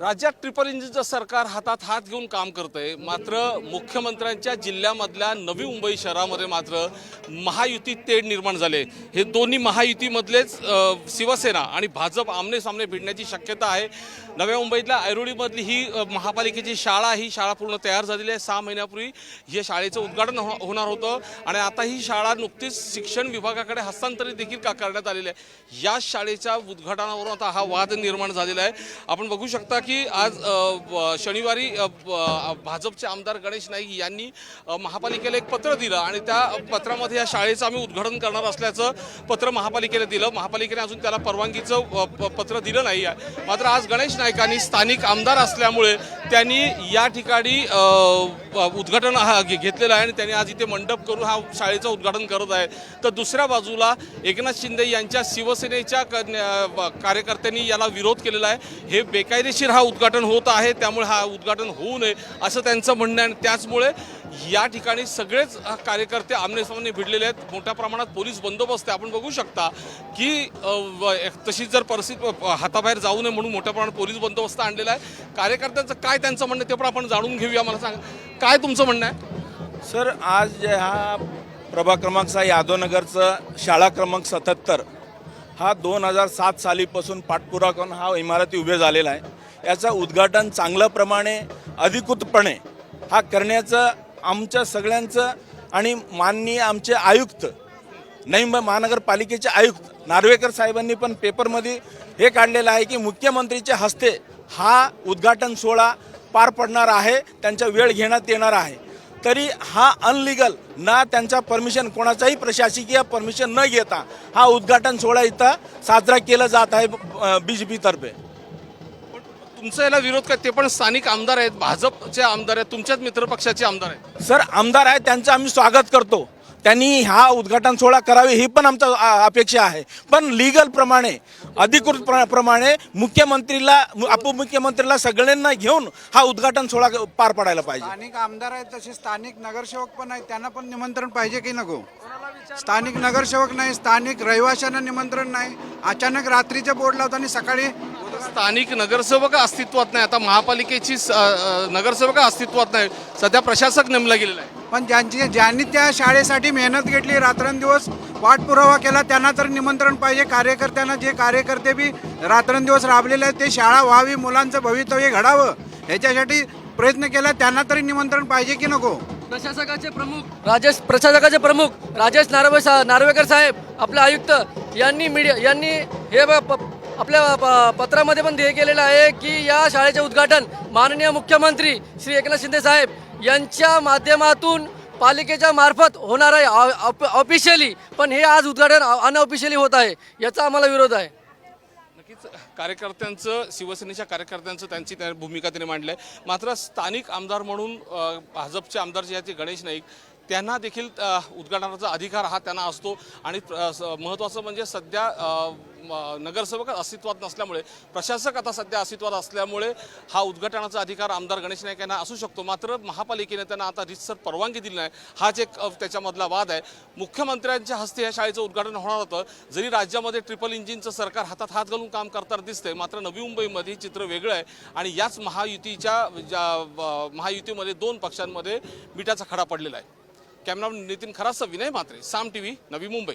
राज्यात ट्रिपल इंजिनचं सरकार हातात हात घेऊन काम करतंय. मात्र मुख्यमंत्र्यांच्या जिल्ह्यामधल्या नवी मुंबई शहरामध्ये मात्र महायुती तेढ निर्माण झाले हे दोन्ही महायुतीमधलेच शिवसेना आणि भाजप आमने सामने भिडण्याची शक्यता आहे. नव्या मुंबईतल्या ऐरोळीमधली ही महापालिकेची शाळा ही शाळा पूर्ण तयार झालेली आहे. सहा महिन्यापूर्वी या शाळेचं उद्घाटन हो- होणार होतं. आणि आता ही शाळा नुकतीच शिक्षण विभागाकडे हस्तांतरित देखील का करण्यात आलेली आहे. या शाळेच्या उद्घाटनावरून आता हा वाद निर्माण झालेला आहे. आपण बघू शकता की आज शनिवारी भाजपचे आमदार गणेश नाईक यांनी महापालिकेला एक पत्र दिलं आणि त्या पत्रामध्ये या शाळेचं आम्ही उद्घाटन करणार असल्याचं पत्र महापालिकेला दिलं. महापालिकेने अजून त्याला परवानगीचं प- पत्र दिलं नाही आहे. मात्र आज गणेश नाईकांनी स्थानिक आमदार असल्यामुळे त्यांनी या ठिकाणी उद्घाटन हा घे- घेतलेलं आहे आणि त्यांनी आज इथे मंडप करून हा शाळेचं उद्घाटन करत आहे. तर दुसऱ्या बाजूला एकनाथ शिंदे यांच्या शिवसेनेच्या कार्यकर्त्यांनी याला विरोध केलेला आहे. हे बेकायदेशीर हा उद्घाटन होत आहे त्यामुळे हा उद्घाटन होऊ नये असं त्यांचं म्हणणं आहे. आणि त्याचमुळे या ठिकाणी सगळेच कार्यकर्ते आमनेसामने भिडलेले आहेत. मोठ्या प्रमाणात पोलीस बंदोबस्त आहे. आपण बघू शकता की तशीच एक जर परिस्थिती हाताबाहेर जाऊ नये म्हणून मोठ्या प्रमाणात पोलीस बंदोबस्त आणलेला आहे. कार्यकर्त्यांचं काय त्यांचं म्हणणं ते पण आपण जाणून घेऊया मला सांगा. काय तुमचं म्हणणं आहे? सर आज जे हा प्रभाग क्रमांक सहा यादवनगरचं शाळा क्रमांक सत्याहत्तर हा दोन हजार सात सालीपासून पाठपुरा करून हा इमारती उभे झालेला आहे. याचं उद्घाटन चांगल्याप्रमाणे अधिकृतपणे हा करण्याचं आमच्या सगळ्यांचं आणि माननीय आमचे आयुक्त नवी महानगरपालिकेचे आयुक्त नार्वेकर साहेबांनी पण पेपरमध्ये हे काढलेलं आहे की मुख्यमंत्रीच्या हस्ते हा उद्घाटन सोहळा पार पडणार आहे त्यांचा वेळ घेण्यात येणार आहे. तरी हा अनलिगल ना त्यांचा परमिशन कोणाचाही प्रशासकीय परमिशन न घेता हा उद्घाटन सोहळा इथं साजरा केला जात आहे बी जे पीतर्फे तुमचा याला विरोध काय? ते पण स्थानिक आमदार आहेत भाजपचे आमदार आहेत तुमच्याच मित्रपक्षाचे आमदार आहेत. सर आमदार आहे त्यांचं आम्ही स्वागत करतो. त्यांनी हा उद्घाटन सोहळा करावे ही पण आमचा अपेक्षा आहे. पण लिगल प्रमाणे अधिकृत प्र- प्रमाणे मुख्यमंत्रीला उपमुख्यमंत्रीला सगळ्यांना घेऊन हा उद्घाटन सोहळा पार पडायला पाहिजे. स्थानिक आमदार आहेत तसे स्थानिक नगरसेवक पण आहेत त्यांना पण निमंत्रण पाहिजे की नको? स्थानिक नगरसेवक नाही स्थानिक रहिवाशांना निमंत्रण नाही अचानक रात्रीचे बोर्ड लावताना सकाळी स्थानिक नगरसेवक अस्तित्वात नाही आता महापालिकेची नगरसेवक अस्तित्वात नाही सध्या प्रशासक नेमला गेलेला आहे. पण ज्यांची ज्यांनी त्या शाळेसाठी मेहनत घेतली रात्रंदिवस पाठपुरावा केला त्यांना तर निमंत्रण पाहिजे. कार्यकर्त्यांना जे कार्यकर्ते बी रात्रंदिवस राबलेले आहेत ते शाळा व्हावी मुलांचं भवितव्य घडावं ह्याच्यासाठी प्रयत्न केला त्यांना तरी निमंत्रण पाहिजे की नको? प्रशासकाचे प्रमुख राजेश प्रशासकाचे प्रमुख राजेश नार्वे सा नार्वेकर साहेब आपले आयुक्त यांनी मीडिया यांनी हे प- आपल्या प- पत्रामध्ये पण ध्येय केलेलं आहे की या शाळेचे उद्घाटन माननीय मुख्यमंत्री श्री एकनाथ शिंदे साहेब यांच्या माध्यमातून पालिकेच्या मार्फत होणार आहे ऑफिशियली. पण हे आज उद्घाटन अनऑफिशियली होत आहे याचा आम्हाला विरोध आहे. नक्कीच कार्यकर्त्यांचं शिवसेनेच्या कार्यकर्त्यांचं त्यांची त्या भूमिका त्यांनी मांडली आहे. मात्र स्थानिक आमदार म्हणून भाजपचे आमदार जे आहेत ते गणेश नाईक त्यांना देखील उद्घाटनाचा अधिकार हा त्यांना असतो. आणि महत्त्वाचं म्हणजे सध्या नगरसेवक अस्तित्वात नसल्यामुळे प्रशासक आता सध्या अस्तित्वात असल्यामुळे हा उद्घाटनाचा अधिकार आमदार गणेश नाईक यांना असू शकतो. मात्र महापालिकेने त्यांना आता रितसर परवानगी दिली नाही. हाच एक त्याच्यामधला वाद आहे मुख्यमंत्र्यांच्या हस्ते या शाळेचं उद्घाटन होणार होतं. जरी राज्यामध्ये ट्रिपल इंजिनचं सरकार हातात हात घालून काम करताना दिसतंय मात्र नवी मुंबईमध्ये हे चित्र वेगळं आहे आणि याच महायुतीच्या ज्या महायुतीमध्ये दोन पक्षांमध्ये मिठाचा खडा पडलेला आहे. Cameraman Nitin Kharasa Vinay Matre Saam T V Navi Mumbai.